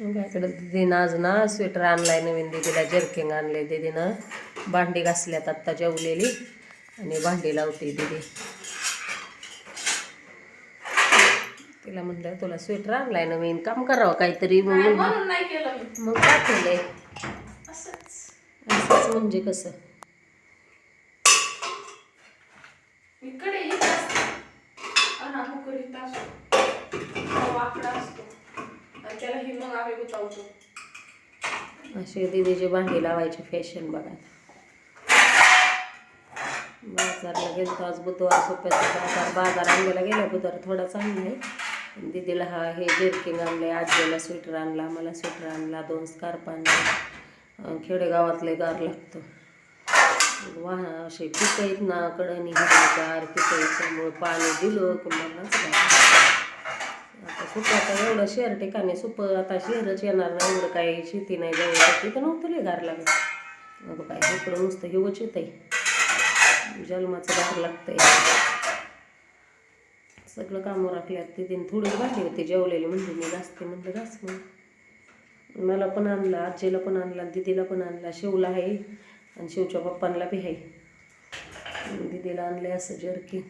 माझ्याकडे दीदीनं आज ना स्वेटर आणलाय नवीन दीदीला जर्किंग आणले दीदीनं. भांडी घासल्यात आत्ता जेवलेली आणि भांडी लावते दीदी. तिला म्हणलं तुला स्वेटर आणलाय नवीन काम करावं काहीतरी. मग मग काय केलंय? असंच. म्हणजे कसं? मी आणि त्याला ही मग आम्ही गुतावतो भांडी लावायची फॅशन बघा. बाजारला गेलो आज बुधवार सोप्याचा बाजार बाजार आणलेला गेला बुधवार थोडा चांगला आहे. दिदीला दीदीला हा हे जर्किंग आणले आजीला स्वेटर आणला मला स्वेटर आणला दोन स्कार्प आणला. खेडेगावातले गार लागतो. वाह असे पिकं आहेत ना कडणी गार पिकं त्यामुळे पाणी दिलं की मला आता सुप आता एवढं शहर ठिकाणी सुप आता शहरच येणार नाही एवढं काही शेती नाही जवळ तिथं नव्हतं लय गार लागत. मग काय इकडं नुसतं हिवच येत आहे. जन्माचं गार लागतंय. सगळं कामं राखल्यात तिथे थोडी भाजी होती जेवलेली म्हणजे मी घासते म्हणलं घास मग. मला पण आणला आजीला पण आणला दीदीला पण आणला. शिवला आहे आणि शिवच्या पप्पांना बी आहे. दीदीला आणलंय असं जर्की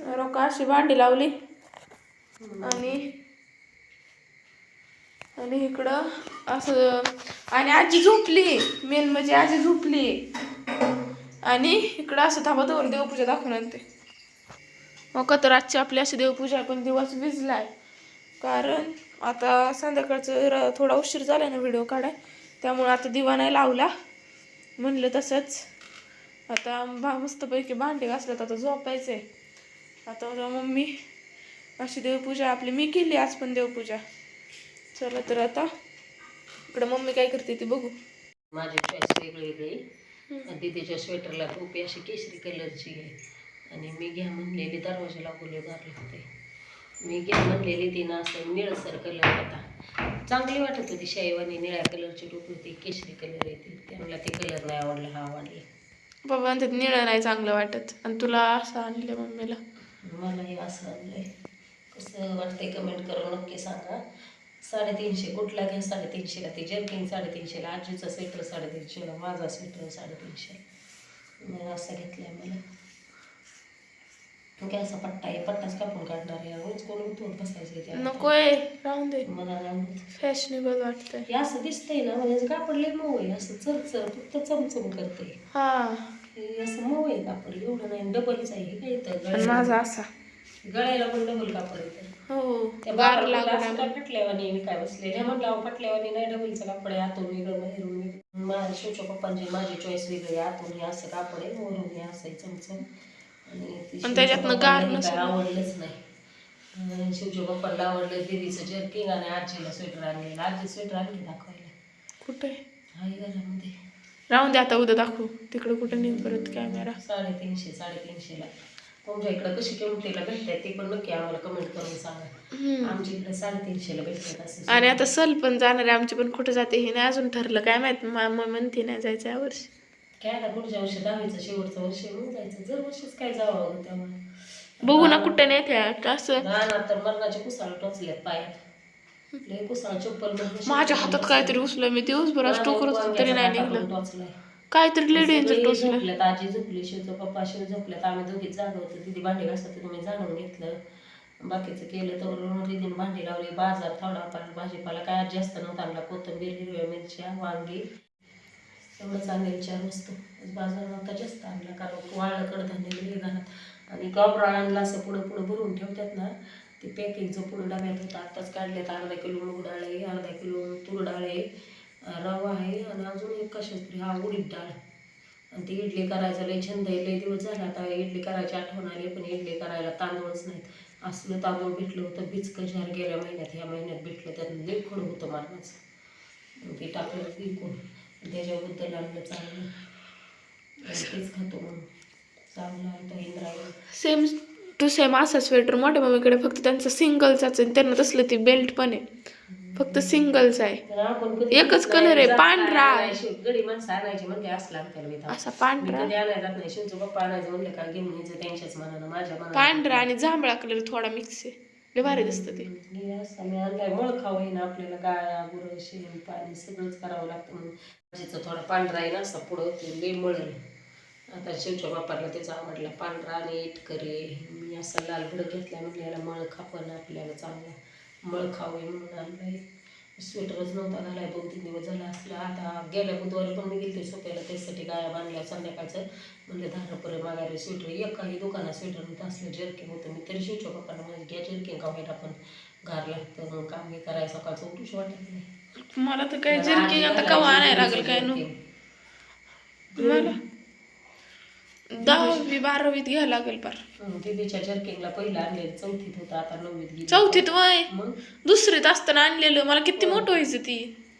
रोका अशी भांडी लावली. आणि आणि इकडं असं आणि आजी झोपली. मेन म्हणजे आजी झोपली. आणि इकडं असं थांबा दोन देवपूजा दाखवून आणते. मग तर आजची आपली अशी देवपूजा पण दिवस विजलाय कारण आता संध्याकाळचं र- थोडा उशीर झाला ना व्हिडिओ काढाय त्यामुळे आता दिवा नाही लावला. म्हणलं तसंच. आता भा मस्तपैकी भांडी घासल्यात आता झोपायचंय. आता मम्मी. अशी देवपूजा आपली. मी केली आज पण देवपूजा. चला तर आता. इकडं मम्मी काय करते ते बघू. माझी चॉईस वेगळी वेगळी दीदीच्या स्वेटरला टोपी अशी केशरी कलरची आहे. आणि मी घ्या म्हणलेली दरवाजा लागवले गार लागते. मी घ्या म्हणलेली तिनं असं निळसर कलर होता. चांगली वाटत होती शाईवानी निळ्या कलरची टोपी होती. केशरी कलर येते त्यामुळे ते कलर नाही आवडला हा आवडला. बाबा म्हणतात निळं नाही चांगलं वाटत. आणि तुला असं आणलं मम्मीला. मला हे असं आणलंय कसं वाटतंय कमेंट करून नक्की सांगा. साडेतीनशे कुठला घ्या? साडेतीनशेला ते जर्किंग साडेतीनशेला आजीचा स्वेटर साडेतीनशेला माझा स्वेटर साडेतीनशे असा घेतलाय मला. तो काय असा पट्टा आहे. पट्टाच कापून काढणार आहे. रोज कोण उठवत बसायचं नकोय राहून दे. मला आवडत. फॅशनेबल वाटतंय. असं दिसतंय ना म्हणजे कापड लय मऊ आहे. असं चरचर फक्त चमचम करतंय. हा. हे असं मऊ आहे कापड एवढं नाही. डबलच आहे हे काय गळ्याला माझा असा. गळ्याला पण डबल कापड येतं हो त्या गार बाराला मी काय बसलेल्या म्हटलं नाही डबलचं कापड आहे. आतून वेगळं बाहेरून वेगळं. माझ्या शिवच्या पप्पांची माझी चॉईस वेगळी आहे. आतून हे असं कापड आहे. वरून हे असं आहे चमचम. आणि ती पण शिवच्या त्याच्यातनं पप्पांना गार हे नसेल. काय आवडलंच नाही. आणि शिवच्या पप्पांना आवडलं दीदीचं जर्किंग आणि आजीला स्वेटर आणलेलं. आजी स्वेटर आणली दाखवायला. कुठे हाय घरामध्ये. राहून दे आता उद्या दाखवू. तिकडे कुठे नाही परत कॅमेरा साडेतीनशे साडेतीनशेला. तुमच्या इकडं कशी किंमतीला भेटतात ती पण नक्की आम्हाला कमेंट करून सांगा. आमच्या इकडे साडेतीनशेला भेटतात असं. आणि आता सल पण जाणार आहे आमची पण कुठे जाते हे नाही अजून ठरलं. काय माहीत मम्मी म्हणते नाही जायचं यावर्षी काय आता पुढच्या वर्षी दहावीचं शेवटचं वर्ष होऊन जायचं. जर वर्षीच काय जावं त्यामुळे. बघू ना कुठे नाही त्या असं तर मरणाचे कुसाळ टोचलेत पायात लय कुसाळ चप्पल मधनं माझ्या हातात काहीतरी उचलं मी दिवसभर आज टोकरच तरी नाही निघलं. काहीतरी सगळे टोचलं झोपलेत आजी झोपली शिवचं पप्पा शिव झोपल्यात आम्ही दोघीच जागा होतो तिथे भांडी घासत मी जाणून घेतलं. बाकीचं केलं तर रिदीन भांडी लावली. बाजार थोडाफार भाजीपाला काय आज जास्त नव्हता आणला कोथिंबीर हिरव्या मिरच्या वांगी. एवढंच आणलेलं चार वस्तू बाजार नव्हता जास्त आणला कारण वाळलं कडधान्य घरात. आणि गावरा आणला असं पुढं पुढं भरून ठेवतात ना ते पॅकिंगचं पुढं डब्यात होतं. आत्ताच काढलेत अर्धा किलो मूग डाळ आहे अर्धा किलो तूर डाळ आहे रवा आहे आणि अजून एक कशाच तरी हा उडीद डाळ. आणि ती इडली करायचा लय छंद आहे लय दिवस झाला आता इडली करायची आठवण आली पण इडली करायला तांदूळच नाहीत. असलं तांदूळ भेटलं होतं बीच गेल्या महिन्यात ह्या महिन्यात भेटलं त्यात लय खड होतं मारण्याचं. ते टाकलं विकून त्याच्याबद्दल आणलं चांगलं. तेच खातो म्हणून. चांगलं तर इंद्रायण. सेम टू सेम असा स्वेटर मोठ्या मम्मीकडे फक्त त्यांचं सिंगलचाच आहे त्यांना तसलं ती बेल्ट पण आहे. फक्त सिंगलच आहे. एकच color आहे, पांढरा. गडी माणसं आणायची म्हणजे असला. असा पांढरा. पांढरा आणि जांभळा कलर थोडा मिक्स आहे. लय भारी दिसतं ते. मळ खाऊ ना आपल्याला गाया गुरं शेण पाणी सगळंच करावं लागतं म्हणून. थोडा पांढरा आहे ना असा पुढं ते मळल. आता शिवच्या बापाला त्याचा आवडला. पांढरा आणि इटकरी मी असा लाल भडक घेतला म्हणजे याला मळ खापण आपल्याला चांगला. मळ आहे म्हणून आणलाय. स्वेटरच नव्हता घालाय दोन तीन दिवस झाला असला. आता गेल्या बुधवारी पण मी गेलते सोप्याला त्यासाठी गाया बांधल्या संध्याकाळचं. म्हणलं दहा रुपये मागायला स्वेटर एक काही दुकानात स्वेटर नव्हतं असलं जर्किन होतं. मी तरी शिवच्या पप्पाला माझी घ्या जर्किन का व्हायला पण गार लागतं. मग काम हे करायचं सकाळचं उठूशी वाटत नाही. मला तर काय जर्किंग आता कवा आणायला लागेल काय नु? jerkin. मला दहावी बारावीत घ्यायला लागेल पार. हं, दीदीच्या जर्किंगला पहिलं आणलेलं चौथीत होतं आता नववीत गेली. चौथीत वय? मग? दुसरीत असताना आणलेलं मला किती मोठं व्हायचं ती.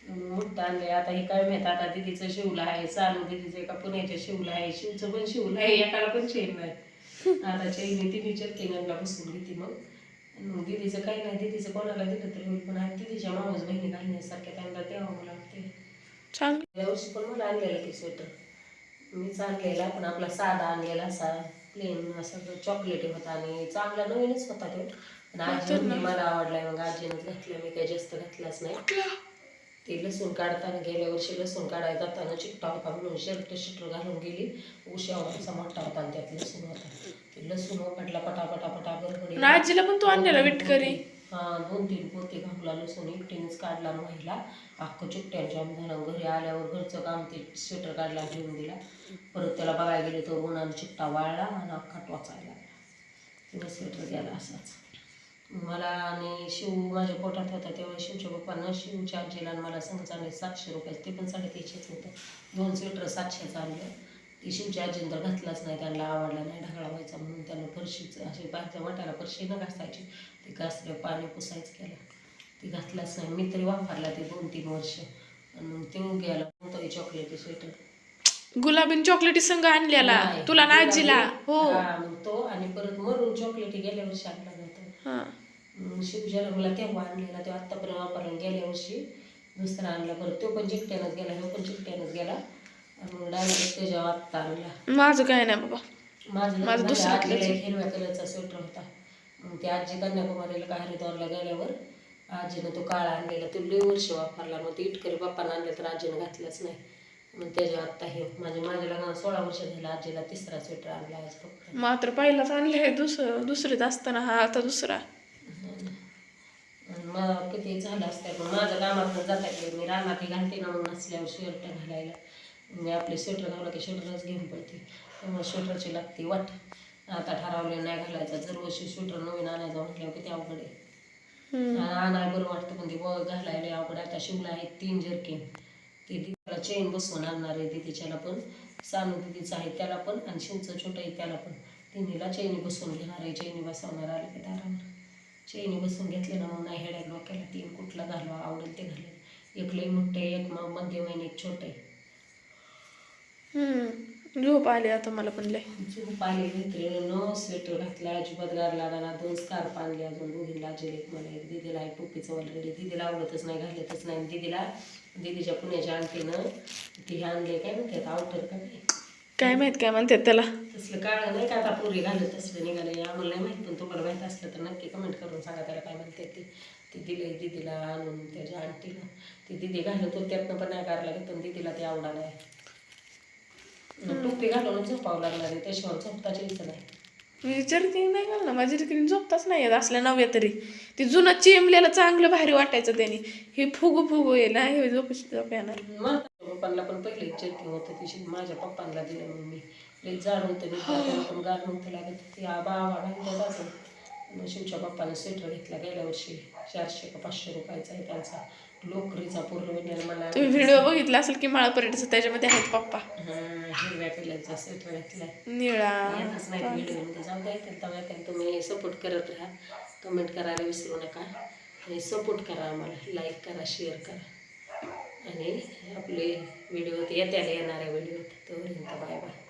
मोठं आणलंय आता हे काय माहीत आता दीदीचं शिवलं आहे चालू दीदीचं एका पुण्याच्या शिवलं आहे शिवचं पण शिवलं आहे एकाला पण चेन नाही आता चेन तिने जर्किंगला बसून घेते मग. आणि मग दीदीचं काही नाही दीदीचं कोणाला दिलं तरी होईल पण आहे दीदीच्या मामाच बहिणी घालण्यासारख्या त्यांना द्यावं वाटते चांगलं. या वर्षी पण मला आणलेलं की स्वेटर मीच आणलेला पण आपला साधा आणलेला असा प्लेन असा चॉकलेटी होता आणि चांगला नवीनच होता तो. आजी मला आवडलाय मग आजीनंच घातला मी काही जास्त घातलाच नाही. ते लसूण काढताना गेल्या वर्षी लसूण काढायला जाताना चिकटा होता म्हणून शर्ट शिटर घालून गेली. उशी आवडायचा मोठा होता आणि त्यात लसूण होता. ते लसूण उपटला पटा पटा आणि आजीला पण तू आणलेला विटकरी. दोन तीन पोते घामला लसूण एकटीनेच काढला महिला अख्खं चुकट्यान जाम झालं. घरी आल्यावर घरचं काम ते स्वेटर काढला घेऊन दिला. परत त्याला बघायला गेले तर उन्हाने चुकटा वाळला आणि अख्खा टोचायला. तेव्हा स्वेटर गेला असाच. मला आणि शिव माझ्या पोटात होता तेव्हा शिवच्या पप्पांना शिवच्या आजीला आणि मला संघ चांगले सातशे रुपयाचे ते पण साडेतीनशेच होतं. दोन स्वेटर सातशेच आणलं. ती शिवच्या आजीनं तर घातलाच नाही त्यांना आवडला नाही ढगाळा व्हायचा म्हणून. फरशीचं असे बाहेरच्या फरशी न घासायची. ते घासले पाणी पुसायच केलं ती घातलाच नाही मी तरी वापरला ते दोन तीन वर्ष. आणि ते गेला. तो चॉकलेटी स्वेटर गुलाबीन चॉकलेटी संघ आणलेला नाही. तुला ना आजीला? हो. हा, मग तो आणि परत मरून चॉकलेटी गेल्या वर्षी आणला जातो हा. शिवजन्मला तेव्हा आणलेला तो आत्तापर्यंत वापरला गेल्या वर्षी दुसरा आणला परत तो पण चिकट्यानंच गेला तो पण चिकट्यानंच गेला. आणि डायरेक्ट त्याच्यावर आत्ता आणला. माझं काय नाही बाबा. माझं दुसरं हिरव्या कलरचा स्वेटर होता. मग ते आजी कन्याकुमारीला का हरिद्वारला गेल्यावर आजीनं तो काळा आणलेला तो लई वर्ष वापरला. मग ते इटकरी बाप्पानं आणलं तर आजीनं घातलंच नाही. मग त्याच्या आत्ता हे माझ्या माझ्या लग्नाला सोळा वर्ष झालं आजीला तिसरा स्वेटर आणला आज फक्त. मात्र पहिलाच आणले दुसरं दुसरीत असताना हा आता दुसरा. मला किती झालं असतं पण माझं कामात जाता की मी रानात घालते ना मग नसल्यावर स्वेटर घालायला. मी आपले स्वेटर घालला की स्वेटरच घेऊन पडते. तेव्हा स्वेटरची लागते वाट. आता ठरवले नाही घालायचं. जर वर्षी स्वेटर नवीन आणायचं म्हटल्यावर किती अवघड आहे. आणाय बरं वाटतं पण ते व घालायला अवघड. आता शिवला आहे तीन जर्किन ते दीदीला चेन बसवून आणणार आहे दीदीच्याला पण सानू दीदीचं आहे त्याला पण आणि शिवचं छोटं आहे त्याला पण. तिन्हीला चैनी बसवून घेणार आहे. चैनी बसवणार आलं की दारावर चैनी बसवून घेतले ना मग नाही हेड्या डोक्याला तीन कुठला घालवा आवडेल ते घालेल. एक लई मोठं एक म- मध्यम एक छोटं आहे. झोप आली आता मला पण लय. झोप आली मित्र स्वेटर घातला अजिबात गार लागला दोन स्कार्फ आणले अजून दोघींना आजीला एक मला एक. दिदीला एक टोपीचं ऑलरेडी दिदीला आवडतच नाही घालतच नाही. दिदीला दिदीच्या पुण्याच्या आणतीनं ती आणले काय म्हणतात आउटर का काय? काय माहीत काय म्हणतात त्याला. तसलं काळं नाही का आता पूर्वी घालत तसलं निघालं आम्हाला नाही माहीत पण तुम्हाला माहीत असलं तर नक्की कमेंट करून सांगा त्याला काय म्हणते ते. ती दिले दिदीला आणून त्याच्या आंटीला. ती दिदी घालत होती त्यातनं पण नाही लागत पण दिदीला ते आवडा नाही. टोपी घालून झोपावं लागणार आहे त्याशिवाय झोपताच नाही नाही घालणार माझी जर्किंग झोपताच नाही येत असल्या नव्या तरी ती जुनं चिमलेलं चांगलं भारी वाटायचं त्याने हे फुगू फुगू ये ना हे झोप झोप येणार माझ्या पप्पांना पण पहिले चेकिंग होतं ती माझ्या पप्पांना दिलं मग मी लई जाड होतं मी त्याला पण गार नव्हतं लागत ती आबा आबा घालतात असं मग शिवच्या पप्पानं स्वेटर घेतला गेल्या वर्षी चारशे का पाचशे रुपयाचा आहे त्यांचा लोकरीचा पूर्ण विण्याला मला तुम्ही व्हिडिओ बघितला असेल की माळा पर्यटनचा त्याच्यामध्ये आहेत पप्पा. हिरव्या कलरचा स्वेटर घेतलाय निळा. नाही व्हिडिओमध्ये जाऊ द्या तेव्हा येतील तुम्ही सपोर्ट करत राहा. कमेंट करायला विसरू नका. आणि सपोर्ट करा आम्हाला. लाईक करा शेअर करा. आणि आपले व्हिडिओ येत्याला येणाऱ्या व्हिडिओ तोपर्यंत बाय बाय